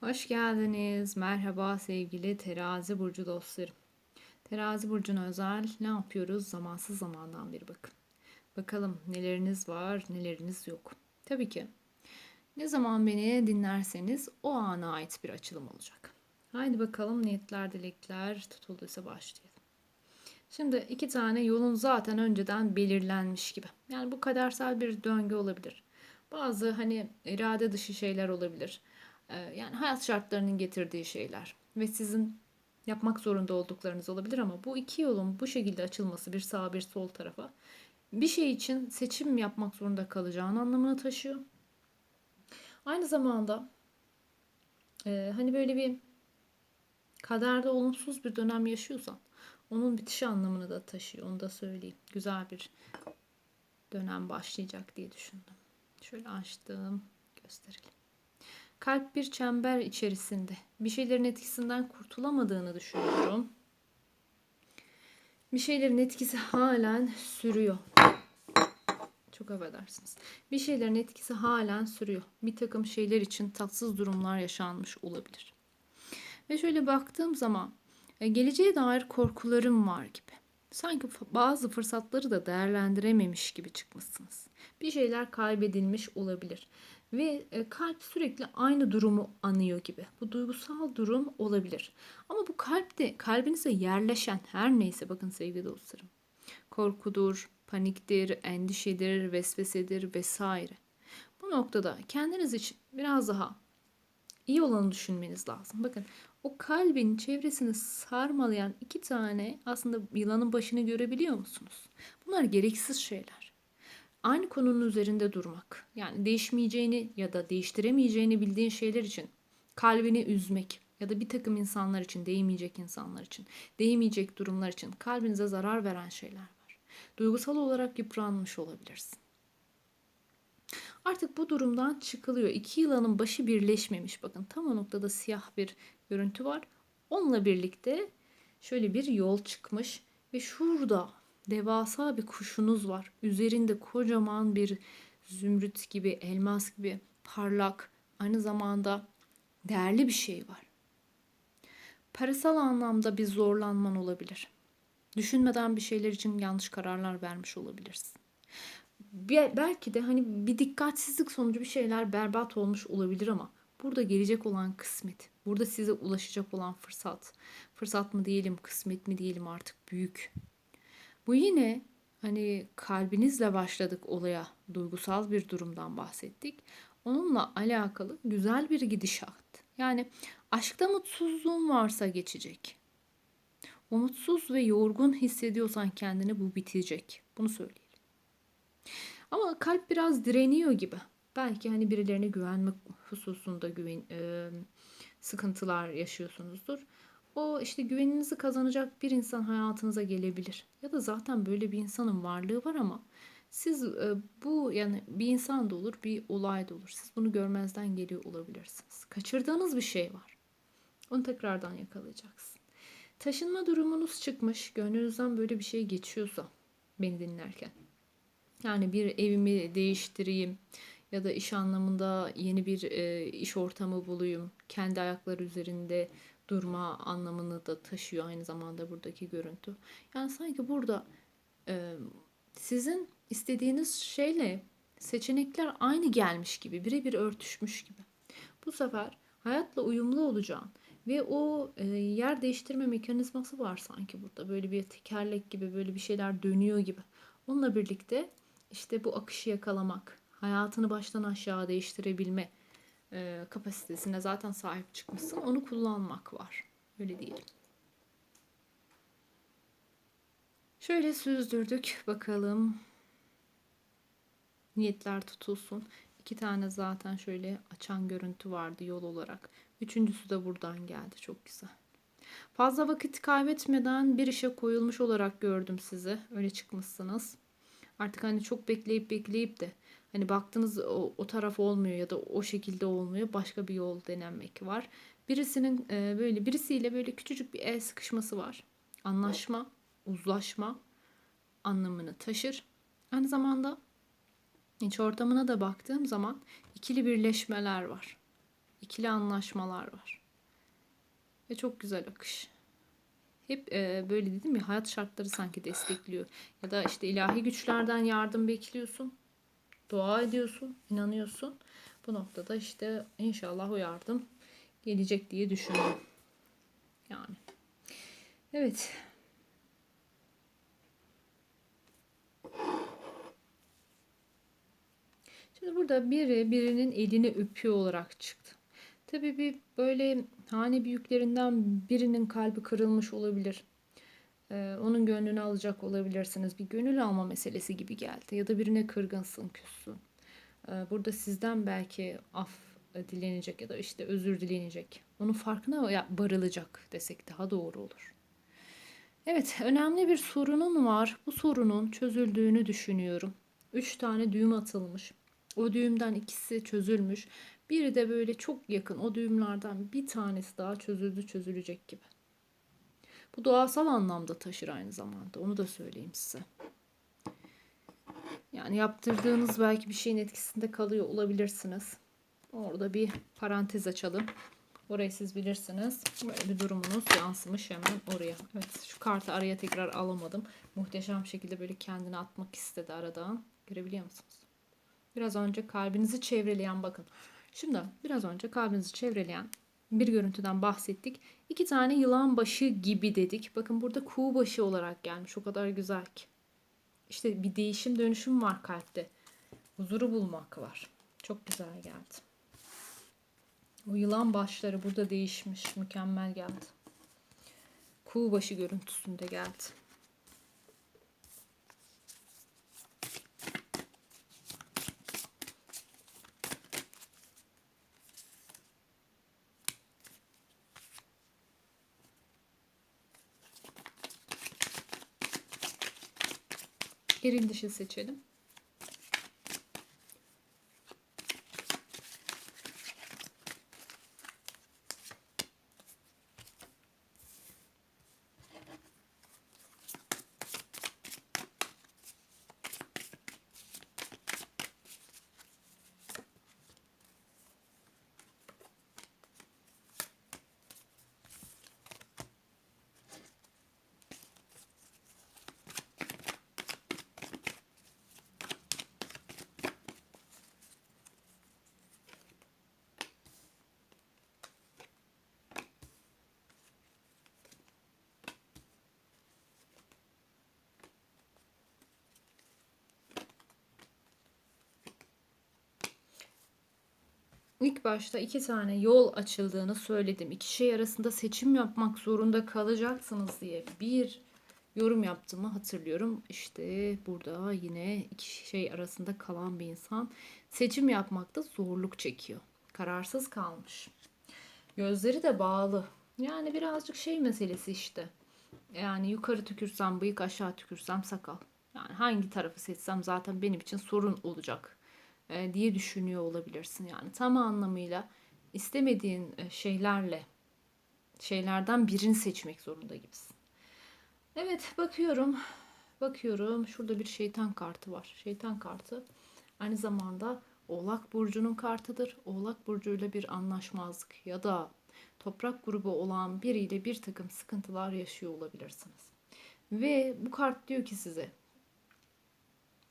Hoş geldiniz. Merhaba sevgili terazi burcu dostlarım. Terazi burcuna özel ne yapıyoruz? Zamansız zamandan bir bakın. Bakalım neleriniz var, neleriniz yok. Tabii ki ne zaman beni dinlerseniz o ana ait bir açılım olacak. Haydi bakalım niyetler, dilekler tutulduysa başlayalım. Şimdi iki tane yolun zaten önceden belirlenmiş gibi. Yani bu kadersel bir döngü olabilir. Bazı hani irade dışı şeyler olabilir yani hayat şartlarının getirdiği şeyler ve sizin yapmak zorunda olduklarınız olabilir ama bu iki yolun bu şekilde açılması bir sağ bir sol tarafa bir şey için seçim yapmak zorunda kalacağın anlamını taşıyor. Aynı zamanda e, hani böyle bir kaderde olumsuz bir dönem yaşıyorsan onun bitişi anlamını da taşıyor. Onu da söyleyeyim. Güzel bir dönem başlayacak diye düşündüm. Şöyle açtım. Gösterelim. Kalp bir çember içerisinde. Bir şeylerin etkisinden kurtulamadığını düşünüyorum. Bir şeylerin etkisi halen sürüyor. Çok affedersiniz. Bir şeylerin etkisi halen sürüyor. Bir takım şeyler için tatsız durumlar yaşanmış olabilir. Ve şöyle baktığım zaman e, geleceğe dair korkularım var gibi. Sanki bazı fırsatları da değerlendirememiş gibi çıkmışsınız. Bir şeyler kaybedilmiş olabilir. Ve e, kalp sürekli aynı durumu anıyor gibi. Bu duygusal durum olabilir. Ama bu kalpte kalbinize yerleşen her neyse bakın sevgili dostlarım. Korkudur, paniktir, endişedir, vesvesedir vesaire. Bu noktada kendiniz için biraz daha iyi olanı düşünmeniz lazım. Bakın o kalbin çevresini sarmalayan iki tane aslında yılanın başını görebiliyor musunuz? Bunlar gereksiz şeyler aynı konunun üzerinde durmak. Yani değişmeyeceğini ya da değiştiremeyeceğini bildiğin şeyler için kalbini üzmek ya da bir takım insanlar için, değmeyecek insanlar için, değmeyecek durumlar için kalbinize zarar veren şeyler var. Duygusal olarak yıpranmış olabilirsin. Artık bu durumdan çıkılıyor. İki yılanın başı birleşmemiş. Bakın tam o noktada siyah bir görüntü var. Onunla birlikte şöyle bir yol çıkmış ve şurada devasa bir kuşunuz var. Üzerinde kocaman bir zümrüt gibi, elmas gibi parlak, aynı zamanda değerli bir şey var. Parasal anlamda bir zorlanman olabilir. Düşünmeden bir şeyler için yanlış kararlar vermiş olabilirsin. Belki de hani bir dikkatsizlik sonucu bir şeyler berbat olmuş olabilir ama burada gelecek olan kısmet, burada size ulaşacak olan fırsat, fırsat mı diyelim, kısmet mi diyelim artık büyük bu yine hani kalbinizle başladık olaya duygusal bir durumdan bahsettik. Onunla alakalı güzel bir gidişat. Yani aşkta mutsuzluğun varsa geçecek. Umutsuz ve yorgun hissediyorsan kendini bu bitecek. Bunu söyleyelim. Ama kalp biraz direniyor gibi. Belki hani birilerine güvenmek hususunda güven, e, sıkıntılar yaşıyorsunuzdur o işte güveninizi kazanacak bir insan hayatınıza gelebilir. Ya da zaten böyle bir insanın varlığı var ama siz e, bu yani bir insan da olur, bir olay da olur. Siz bunu görmezden geliyor olabilirsiniz. Kaçırdığınız bir şey var. Onu tekrardan yakalayacaksın. Taşınma durumunuz çıkmış. Gönlünüzden böyle bir şey geçiyorsa beni dinlerken. Yani bir evimi değiştireyim ya da iş anlamında yeni bir e, iş ortamı bulayım. Kendi ayakları üzerinde durma anlamını da taşıyor aynı zamanda buradaki görüntü. Yani sanki burada e, sizin istediğiniz şeyle seçenekler aynı gelmiş gibi, birebir örtüşmüş gibi. Bu sefer hayatla uyumlu olacağın ve o e, yer değiştirme mekanizması var sanki burada. Böyle bir tekerlek gibi, böyle bir şeyler dönüyor gibi. Onunla birlikte işte bu akışı yakalamak, hayatını baştan aşağı değiştirebilme e, kapasitesine zaten sahip çıkmışsın. Onu kullanmak var. Öyle diyelim. Şöyle süzdürdük. Bakalım. Niyetler tutulsun. İki tane zaten şöyle açan görüntü vardı yol olarak. Üçüncüsü de buradan geldi. Çok güzel. Fazla vakit kaybetmeden bir işe koyulmuş olarak gördüm sizi. Öyle çıkmışsınız. Artık hani çok bekleyip bekleyip de Hani baktınız o, o taraf olmuyor ya da o şekilde olmuyor. Başka bir yol denenmek var. Birisinin e, böyle birisiyle böyle küçücük bir el sıkışması var. Anlaşma, uzlaşma anlamını taşır. Aynı zamanda iç ortamına da baktığım zaman ikili birleşmeler var. İkili anlaşmalar var. Ve çok güzel akış. Hep e, böyle dedim ya hayat şartları sanki destekliyor. Ya da işte ilahi güçlerden yardım bekliyorsun. Dua ediyorsun, inanıyorsun. Bu noktada işte inşallah o yardım gelecek diye düşünüyorum. Yani. Evet. Şimdi burada biri birinin elini öpüyor olarak çıktı. Tabii bir böyle hane büyüklerinden birinin kalbi kırılmış olabilir. Ee, onun gönlünü alacak olabilirsiniz. Bir gönül alma meselesi gibi geldi. Ya da birine kırgınsın, küssün. Ee, burada sizden belki af dilenecek ya da işte özür dilenecek. Onun farkına varılacak desek daha doğru olur. Evet, önemli bir sorunun var. Bu sorunun çözüldüğünü düşünüyorum. Üç tane düğüm atılmış. O düğümden ikisi çözülmüş. Biri de böyle çok yakın. O düğümlerden bir tanesi daha çözüldü çözülecek gibi. Bu doğasal anlamda taşır aynı zamanda. Onu da söyleyeyim size. Yani yaptırdığınız belki bir şeyin etkisinde kalıyor olabilirsiniz. Orada bir parantez açalım. Orayı siz bilirsiniz. Böyle bir durumunuz yansımış hemen oraya. Evet şu kartı araya tekrar alamadım. Muhteşem şekilde böyle kendini atmak istedi aradan. Görebiliyor musunuz? Biraz önce kalbinizi çevreleyen bakın. Şimdi biraz önce kalbinizi çevreleyen bir görüntüden bahsettik. İki tane yılan başı gibi dedik. Bakın burada kuğu başı olarak gelmiş. O kadar güzel ki. İşte bir değişim dönüşüm var kalpte. Huzuru bulmak var. Çok güzel geldi. O yılan başları burada değişmiş. Mükemmel geldi. Kuğu başı görüntüsünde geldi. Eril dişi seçelim. İlk başta iki tane yol açıldığını söyledim. İki şey arasında seçim yapmak zorunda kalacaksınız diye bir yorum yaptığımı hatırlıyorum. İşte burada yine iki şey arasında kalan bir insan seçim yapmakta zorluk çekiyor. Kararsız kalmış. Gözleri de bağlı. Yani birazcık şey meselesi işte. Yani yukarı tükürsem bıyık aşağı tükürsem sakal. Yani hangi tarafı seçsem zaten benim için sorun olacak e, diye düşünüyor olabilirsin. Yani tam anlamıyla istemediğin e, şeylerle şeylerden birini seçmek zorunda gibisin. Evet bakıyorum. Bakıyorum. Şurada bir şeytan kartı var. Şeytan kartı aynı zamanda Oğlak burcunun kartıdır. Oğlak burcuyla bir anlaşmazlık ya da toprak grubu olan biriyle bir takım sıkıntılar yaşıyor olabilirsiniz. Ve bu kart diyor ki size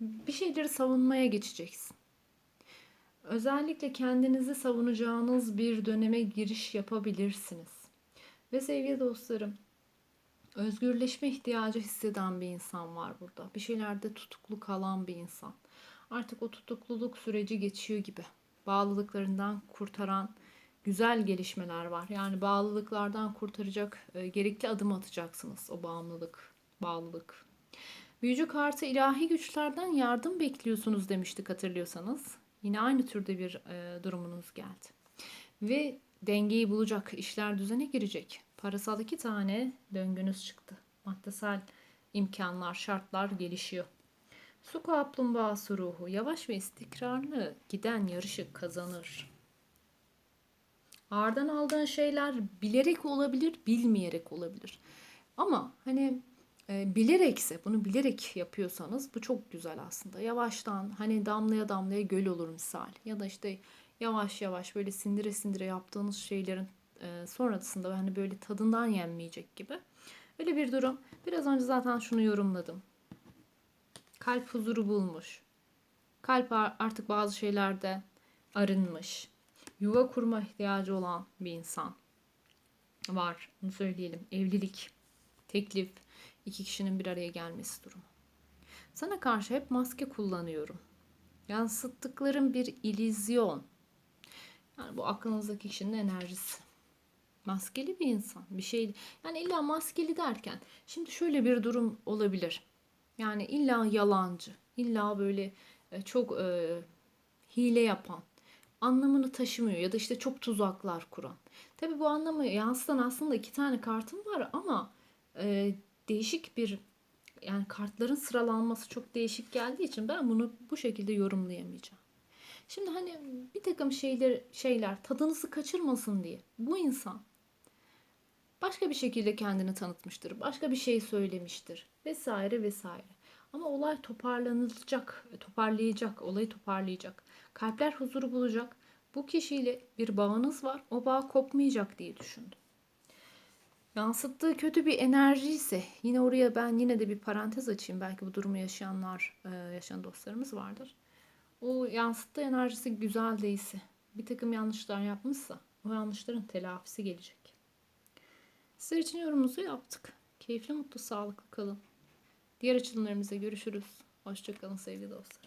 bir şeyleri savunmaya geçeceksin. Özellikle kendinizi savunacağınız bir döneme giriş yapabilirsiniz. Ve sevgili dostlarım, özgürleşme ihtiyacı hisseden bir insan var burada. Bir şeylerde tutuklu kalan bir insan. Artık o tutukluluk süreci geçiyor gibi. Bağlılıklarından kurtaran güzel gelişmeler var. Yani bağlılıklardan kurtaracak e, gerekli adım atacaksınız. O bağımlılık, bağlılık. Büyücü kartı ilahi güçlerden yardım bekliyorsunuz demiştik hatırlıyorsanız. Yine aynı türde bir e, durumunuz geldi. Ve dengeyi bulacak, işler düzene girecek. Parasal iki tane döngünüz çıktı. Maddesel imkanlar, şartlar gelişiyor. Su kaplumbağası ruhu yavaş ve istikrarlı giden yarışı kazanır. Ardından aldığın şeyler bilerek olabilir, bilmeyerek olabilir. Ama hani bilerekse bunu bilerek yapıyorsanız bu çok güzel aslında. Yavaştan hani damlaya damlaya göl olur misal ya da işte yavaş yavaş böyle sindire sindire yaptığınız şeylerin e, sonrasında hani böyle tadından yenmeyecek gibi. Öyle bir durum. Biraz önce zaten şunu yorumladım. Kalp huzuru bulmuş. Kalp ar- artık bazı şeylerde arınmış. Yuva kurma ihtiyacı olan bir insan var. Bunu söyleyelim. Evlilik, teklif, iki kişinin bir araya gelmesi durumu. Sana karşı hep maske kullanıyorum. Yansıttıklarım bir illüzyon. Yani bu aklınızdaki kişinin enerjisi. Maskeli bir insan. Bir şey yani illa maskeli derken şimdi şöyle bir durum olabilir. Yani illa yalancı, illa böyle e, çok e, hile yapan, anlamını taşımıyor ya da işte çok tuzaklar kuran. Tabii bu anlamı yansıtan aslında iki tane kartım var ama e, değişik bir yani kartların sıralanması çok değişik geldiği için ben bunu bu şekilde yorumlayamayacağım. Şimdi hani bir takım şeyler şeyler tadınızı kaçırmasın diye bu insan başka bir şekilde kendini tanıtmıştır. Başka bir şey söylemiştir vesaire vesaire. Ama olay toparlanılacak, toparlayacak, olayı toparlayacak. Kalpler huzuru bulacak. Bu kişiyle bir bağınız var. O bağ kopmayacak diye düşündüm. Yansıttığı kötü bir enerji ise yine oraya ben yine de bir parantez açayım. Belki bu durumu yaşayanlar, e, yaşayan dostlarımız vardır. O yansıttığı enerjisi güzel değilse, bir takım yanlışlar yapmışsa o yanlışların telafisi gelecek. Sizler için yorumumuzu yaptık. Keyifli, mutlu, sağlıklı kalın. Diğer açılımlarımızda görüşürüz. Hoşçakalın sevgili dostlar.